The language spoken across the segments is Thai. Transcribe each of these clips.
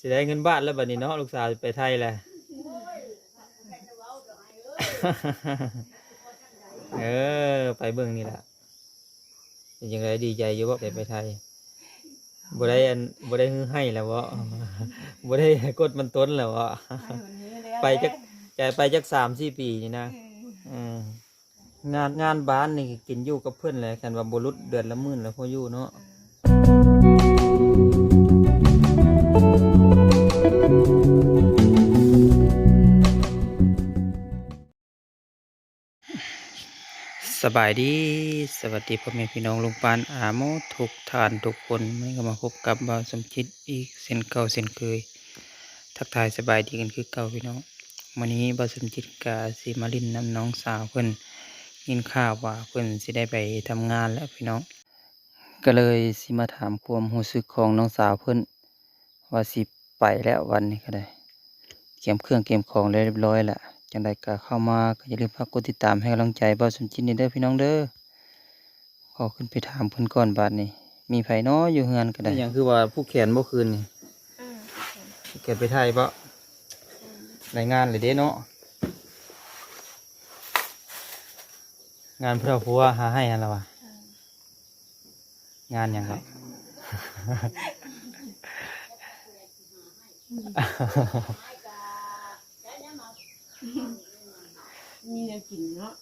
สิได้เงินบ้านแล้วบัดนี้เนาะลูกสาวไปไทยแหละเออ ไปเบิ่งนี่แหละยังไงดีใจอยู่ว่าได้ไปไทยบ่ได้อันบ่ได้ฮือให้แล้ววะบ่ได้กดมันต้นแล้ววะไปจักใจไปจักสามสี่ปีนี่นะงานงานบ้านนี่กินอยู่กับเพื่อนเลยกันว่าบรุษเดือนละหมื่นแล้วพออยู่เนาะ สบายดีสวัสดีพ่อแม่พี่น้องลุงปานอาโมทุกทานทุกคนไม่ก็มาพบกับบ่าวสมคิดอีกเส้นเก่าเส้นเคย ทักทายสบายดีกันคือเก่าพี่น้องวันนี้บ่าวสมคิดกาสิมาลินน้ำน้องสาวเพิ่อนยินข่าวว่าเพิ่อนสิได้ไปทำงานแล้วพี่น้อง ก็เลยสิมาถามความรู้สึกของน้องสาวเพิ่อนว่าสิ ไปแล้ววันนี้ก็ได้เตรียมเครื่องเตรียมของเรียบร้อยล้วจังใดก็เข้ามาก็อย่าลืมฝากกดติดตามให้กำลังใจบ่าวสมจิตนี่เด้อพี่น้องเด้อขอขึ้นไปถามเพิ่นก่อนบาดนี้มีไผน้ออยู่เฮือนก็ได้อย่างคือว่าผู้แขนบ่คืนนี่ผู้แขนไปไทยบ่ได้งานเลยเด้เนาะงานเพื่อผัวหาให้หั่นล่ะวะงานหยังครับ มีแนวกินเนาะ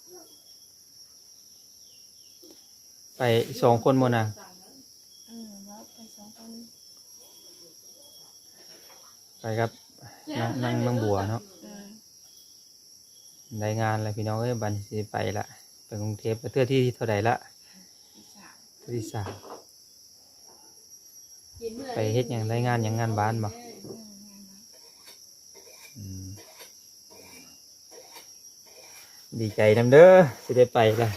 ไปสองคนหมดนะเออว่าไปสองคนไปครับนางนางเมืองบัวเนาะเออได้งานอะไรพี่น้องเอ้ยบันสิไปละไปกรุงเทพไปเทื่อที่เท่าไหร่ละที่สามเทื่อที่สามไปเฮ็ดอย่างได้งานอย่างงานบ้านบ่ เออเอองานนะ อืม ดีใจนำเด้อสิได้ไปละ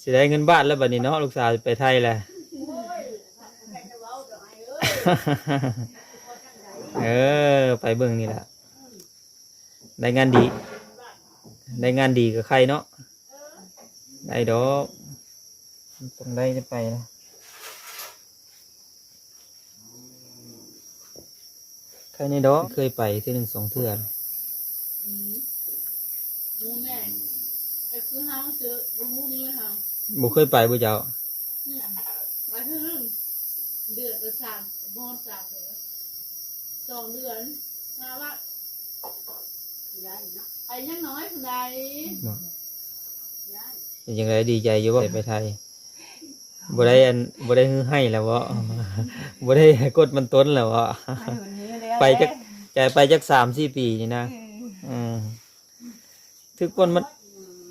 สิได้เงินบ้านแล้วบัดนี้เนาะลูกสาวไปไทยละเออ ไปเบิ่งนี่ละได้งานดี ได้งานดีกับใครเนาะได้ดอกต้องได้จะไปนะ ครในดอกเคยไปที่หนึ่งสองเทื่อนมูแม่ไอ้คือเฮาเจออยู่มูนี่เลยเฮาบุเคยไปบุเจ้าเนี่ยไปเพิ่งเดือนละสามมอดสามเดือนสองเดือนมาว่าไอ้ยังน้อยคนใดบอกเป็นยังไงดีใจอยู่ว่าไปไทยบ่ได้อันบ่ได้ฮือให้แล้ววะบ่ได้กดมันต้นแล้ววะ ไปจักใจไปจักสามสี่ปีนี่นะอืมถึกบนมัน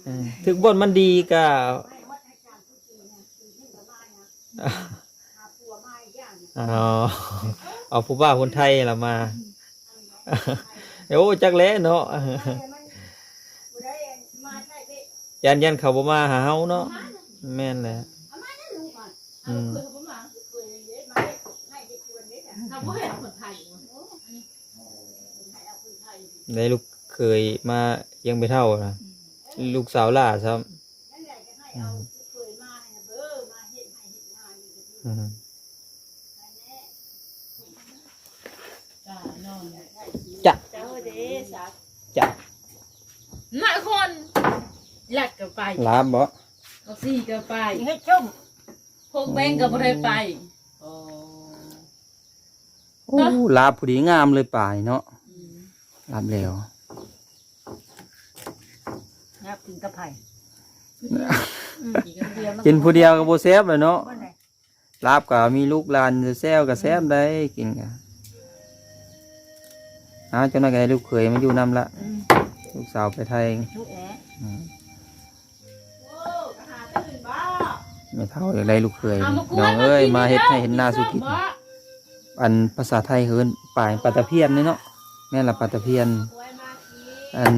เออถึกบนมันดีก็เอาเอาผู้บ้าคนไทยละมาโอ้จักแล้เนาะยันยันเขาบ่มาหาเฮาเนาะแม่นแหละอืม เคยเขามาทำให้เอาคน ไทยอยู่ได้ลูกเคยมายังไม่เท่านะลูกสาวหล่าซ้ำอืมจ้านอนจ้ะเจ้าเด้สักจ้ะหลายคนหลัดก็ไปลาบบ่เอาซี่ก็ไปให้จุ่มพวกแบงก็บ่ได้ไปโอ้ลาบผู้ดีงามเลยป่ายเนาะ ลาบแล้วนับกินกระไผ่กินผู้เดียวก็บ่แซ่บเลยเนาะว่าไหนลาบก็มีลูกหลานแซวก็แซ่บได้กินก็อ้าวเจ้าน้อยก็ให้ลูกเขยมาอยู่นํละลูกสาวไปไทยลูกแอะอืมไม่เท่าอยากได้ลูกเขยน้องเอ้ยมาเฮ็ดให้เห็นหน้าสุกินอันภาษาไทยเขาเอิ้นป่ายปลาตะเพียนนี่เนาะ แม่นละปลาตะเพียนอัน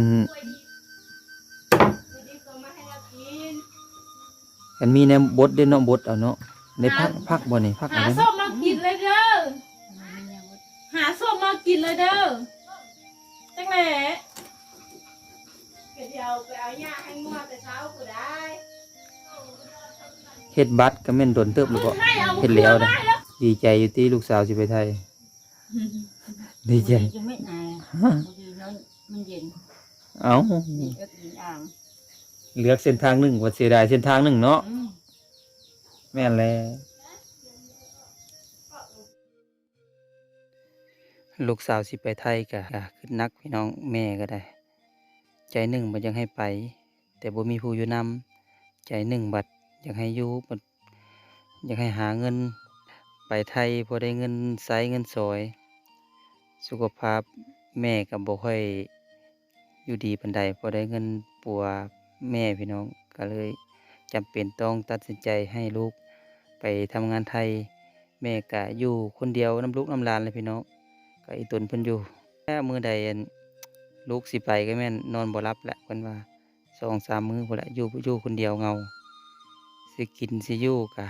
อันมีในบทเด่นเนาะบทเอาเนาะในพักพักบ่นี่พักหาอะไรส้มมากินเลยเด้อหาส้มมากินเลยเด้อจังแหละเดี๋ยวไปเอาหญ้าให้งัวแต่เช้าก็ได้เฮ็ดบัตรก็แม่นโดนเติบหรือเปล่าเฮ็ดแล้วนะดีใจอยู่ที่ลูกสาวสิไปไทย ดีใจจะไม่อายบางทีน้อยมันเย็นเอ้าเอ็กยิงอ่างเลือกเส้นทางหนึ่งว่าเสียดายเส้นทางหนึ่งเนาะอืมแม่นแล้ว ลูกสาวสิไปไทยกะขึ้นนักพี่น้องแม่ก็ได้ ใจหนึ่งบัดยังให้ไป แต่บ่มีผู้อยู่นำใจหนึ่งบัดอยากให้อยู่บัดอยากให้หาเงิน ไปไทยพอได้เงินใช้เงินสอย สุขภาพแม่ก็บ่ค่อยอยู่ดีปานใดพอได้เงินปัวแม่พี่น้องก็เลยจำเป็นต้องตัดสินใจให้ลูกไปทำงานไทย แม่ก็อยู่คนเดียวน้ำลูกน้ำลานเลยพี่น้องก็อีตุนเพิ่นอยู่แค่มือใดลูกสิไปก็แม่นนอนบ่หลับแหละเพิ่นว่าสองสามมือพุ่นละอยู่อยู่คนเดียวเงาสิกินสิอยู่ก็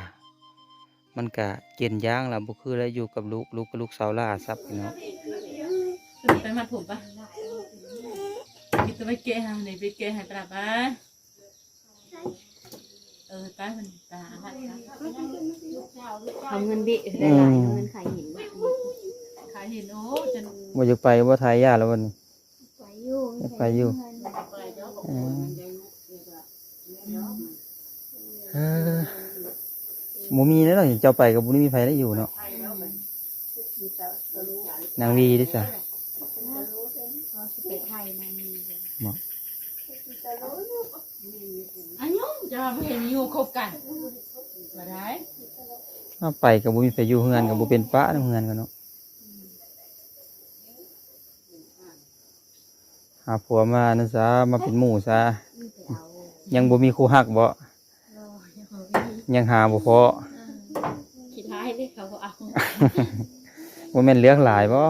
มันก็เกียนย่างละบ่คือแล้วอยู่กับลูกลูกกับลูกสาวล่าทรัพย์พี่น้อง ไปมาผมปะกินตัวไปเกะฮะไหนไปเกะให้ปลาปะเออตามันตาอะไรทำเงินบิได้หลายเอาเงินขายหินมาขายเห็นโอ้จนบ่อยากไปบ่ทายยาแล้ววันนี้ไปอยู่ไปอยู่อืมเออบ่มีแล้วเนาะเจ้าไปก็บ่ได้มีไผได้อยู่เนาะนางวีเด้อจ้ะ เขาสเปไทยมันมี บ่อันยงจะมาเห็นอยู่คบกันมาได้เอาไปก็บ่มีไผอยู่เฮือนก็บ่เป็นป้าในเฮือนกันเนาะหาผัวมานั่นซะมาเป็นหมู่ซะมีแต่เอายังบ่มีคู่ฮักบ่รอยังเขาไม่ยังหาบ่พอคิดท้ายที่เขาเอาบ่แม่นเลือกหลายบ่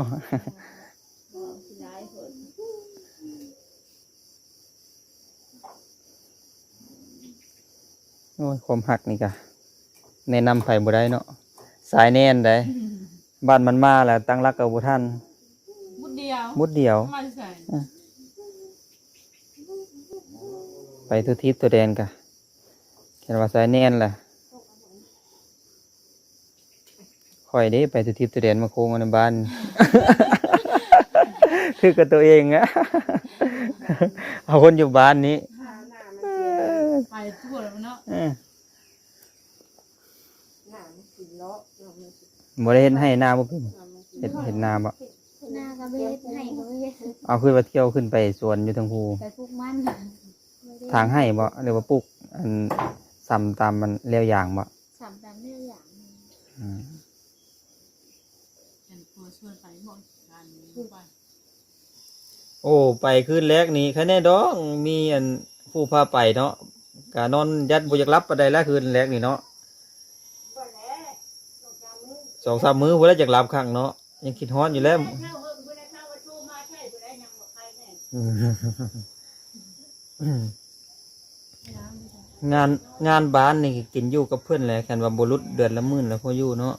คิดท้ายคน โอ้ยความฮักนี่ก็แนะนำไผบ่ได้เนาะสายแน่นได้บ้านมันมาแล้วตั้งรักกับบ่ทันมุดเดียวมุดเดียว มาใส่ไปทุกทิศตัวแดนกะเห็นว่าสายแน่นล่ะคอยเด้ไปทุกทิศตัวแดนมาโค้งมาในบ้าน คือกับตัวเองอะเอาคนอยู่บ้านนี้ ไปทั่วแล้วเนาะ เออ บ่ได้เห็นให้หน้าบ่เป็นเห็นเห็นหน้าบ่หน้าก็ไม่เฮ็ดให้ก็ไม่เฮ็ดเอาขึ้นมาเที่ยวขึ้นไปสวนอยู่ทางภูไปพวกมันทางให้บ่เรียกว่าปลูกอันซ้ำตามมันเลี้ยวอย่างบ่สามตามเรื่องอย่างอืมเป็นตัวชวนไปหมดกันไปโอ้ไปคืนแรกนี่คะแนนดองมีอันผู้พาไปเนาะกะนอนยัดบ่อยากรับปานใดแล้วคืนแรกนี่เนาะ สองสามมื้อบ่ได้อยากรับครั้งเนาะยังคิดฮ้อนอยู่แล้วงานงานบ้านนี่กินอยู่กับเพื่อนแหละกันว่าบรุดเดือนละหมื่นแล้วพออยู่เนาะ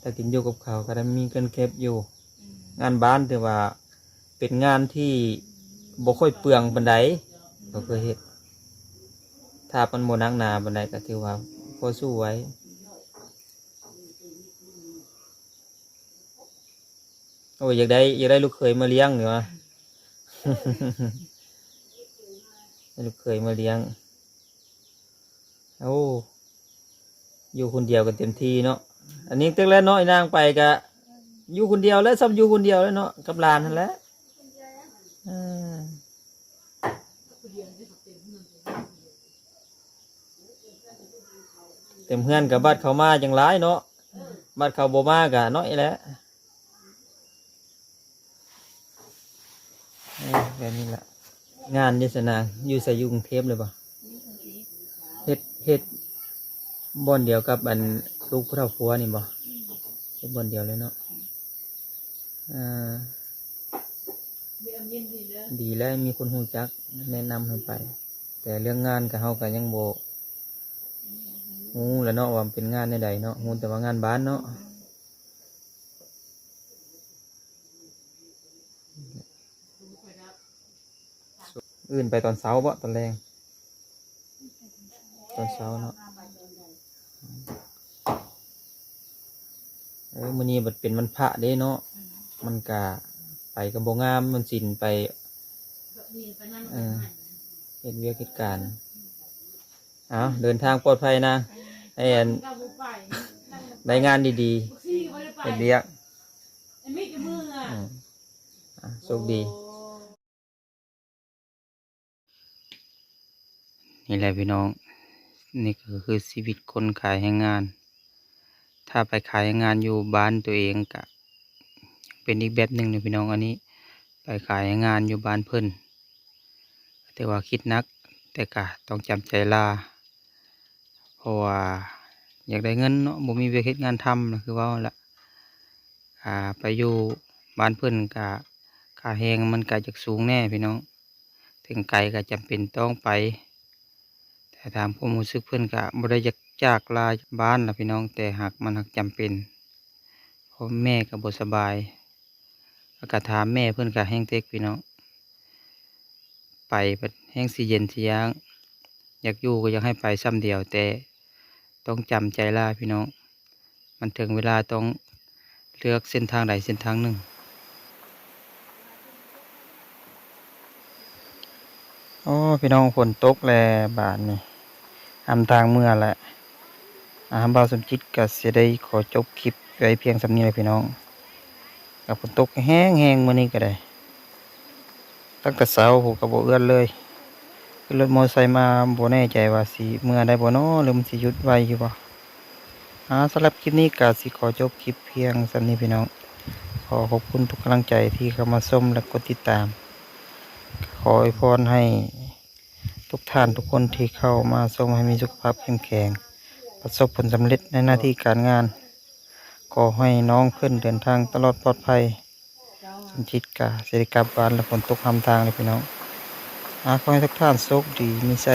แต่กินอยู่กับเขาก็ได้มีเงินเก็บอยู่ งานบ้านถือว่า เป็นงานที่บ่ค่อยเปลืองบันไดก็เคยเฮ็ดถ้ามันโมนักนาบันไดก็ถือว่าพอสู้ไว้ โอ้ยอยากได้อยากได้ลูกเขยมาเลี้ยงเหรอลูกเขยมาเลี้ยงโอ้อยู่คนเดียวกันเต็มที่เนาะอันนี้ตั้งแล้วเนาะนางไปกะอยู่คนเดียวแล้วซ้ำอยู่คนเดียวแล้วเนาะกับลานนั่นแหละเต็มเพื่อนกับบัดเขามาจังร้ายเนาะบัดเขาโบมากะน้อยแล้ว แบบนี้แหละงานยิสนางอยู่ใส่ยุงเทพเลยปะเฮ็ดเฮ็ดบอนเดียวกับอันลูกผู้เฒ่าผัวนี่บ่เฮ็ดบอนเดียวเลยเนาะอ่าดีแล้วมีคนหูจักแนะนำให้ไป แต่เรื่องงานกับเฮาก็ยังโบฮู้แล้วเนาะว่าเป็นงานในใดเนาะฮู้แต่ว่างานบ้านเนาะ อื่นไปตอนเช้าบ่ตอนแรงตอนเช้าเนาะเออมื้อนี้มันเป็นมันพระเด้เนาะมันกะไปกับบงามมันสินไปเออเฮ็นเวียกเฮ็ดการเอาเดินทางปลอดภัยนะไอ้อันได้งานดีๆเฮ็นเวียกโชคดี นี่แหละพี่น้อง นี่ก็คือชีวิตคนขายแรงงาน ถ้าไปขายแรงงานอยู่บ้านตัวเองก็เป็นอีกแบบหนึ่งนะพี่น้องอันนี้ ไปขายแรงงานอยู่บ้านเพิ่นแต่ว่าคิดนัก แต่ก็ต้องจำใจลาเพราะว่าอยากได้เงินเนาะบ่มีเวียกเฮ็ดงานทำนะคือว่าละอ่าไปอยู่บ้านเพิ่นก็ค่าแรงมันก็จะสูงแน่พี่น้อง ถึงไกลก็จำเป็นต้องไป แต่ถามความรู้สึกเพื่อนก็บ่ได้อยากจากลาบ้านล่ะพี่น้องแต่หากมันหักจำเป็นเพราะแม่ก็บ่สบายแล้วก็ถามแม่เพื่อนก็แห้งเต็กพี่น้องไปแห้งสิเย็นสิย้าง อยากอยู่ก็อยากให้ไปซ้ำเดียวแต่ต้องจำใจลาพี่น้อง มันถึงเวลาต้องเลือกเส้นทางใดเส้นทางหนึ่งโอ้พี่น้องฝนตกแลบาทนี่ ทำทางเมื่อแหละอาหารบ่าวสมจิตก็เสียได้ขอจบคลิปไว้เพียงสำนี้เลยพี่น้อง กับฝนตกแห้งแห้งๆมื่อนี้ก็ได้ ตั้งแต่เช้าผมก็บ่เอื้อนเลยขึ้นรถมอเตอร์ไซค์มาโบแน่ใจว่าสิเมื่อได้โบน้อหรือมันสิหยุดไว้อยู่บ่อาสำหรับคลิปนี้ก็สิขอจบคลิปเพียงสำนี้พี่น้อง ขอขอบคุณทุกกำลังใจที่เข้ามาชมและกดติดตาม ขออวยพรให้ ทุกท่านทุกคนที่เข้ามาส่งให้มีสุขภาพเข้มแข็ง ประสบผลสำเร็จในหน้าที่การงานขอให้น้องเพื่อนเดินทางตลอดปลอดภัยสมจิตกาเสด็จกลับบานและฝนตกทำทางเลยพี่น้องอาขอให้ทุกท่านโชคดีมีใจ